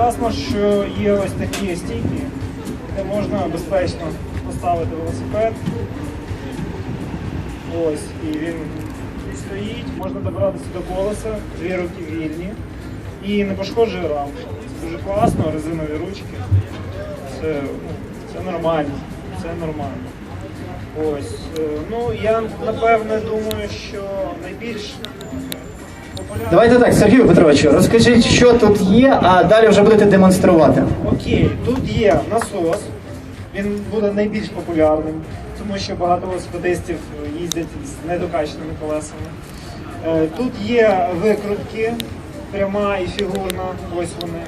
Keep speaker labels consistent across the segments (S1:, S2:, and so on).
S1: Класно, що є ось такі стійки, де можна безпечно поставити велосипед. Ось, і він стоїть, можна добратися до колеса, дві руки вільні і не пошкоджує рамку. Це дуже класно, резинові ручки. Це, ну, це нормально. Це нормально. Ось. е, Ну, я напевне думаю, що найбільш.
S2: Давайте так, Сергію Петровичу, розкажіть, що тут є, а далі вже будете демонструвати.
S1: Окей, тут є насос. Він буде найбільш популярним, тому що багато велосипедистів їздять з недокачаними колесами. Е, Тут є викрутки, пряма і фігурна. Ось вони.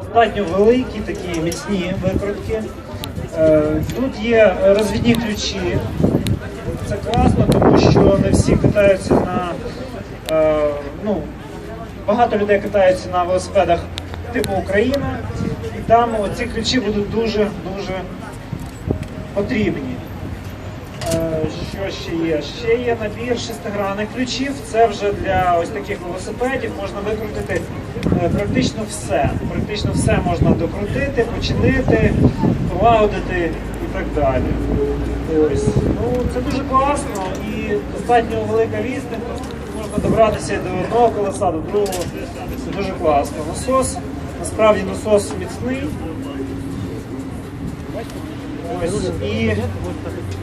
S1: Достатньо великі, такі міцні викрутки. Е, Тут є розвідні ключі. Це класно, що не всі катаються на. е, ну, багато людей катаються на велосипедах типу Україна, і там ці ключі будуть дуже-дуже потрібні. Е, Що ще є? Ще є набір шестигранних ключів. Це вже для ось таких велосипедів можна викрутити е, практично все. Практично все можна докрутити, починити, полагодити і так далі. Ось. Це дуже класно і достатньо велика відстань. Можна добратися до одного колеса, до другого. Це дуже класно. Насос, насправді насос міцний. Ось і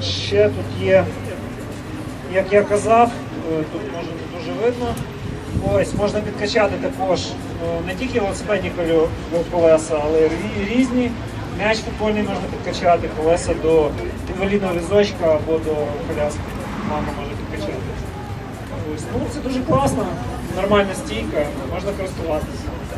S1: ще тут є, як я казав, е, тут може не дуже видно. Ось можна підкачати також е, не тільки велосипедні колеса, але й різні. М'яч футбольний можна підкачати, колеса до інвалідного візочка або до коляски. Мама може підкачати. Ось. Ну, це дуже класно, нормальна стійка, можна користуватися.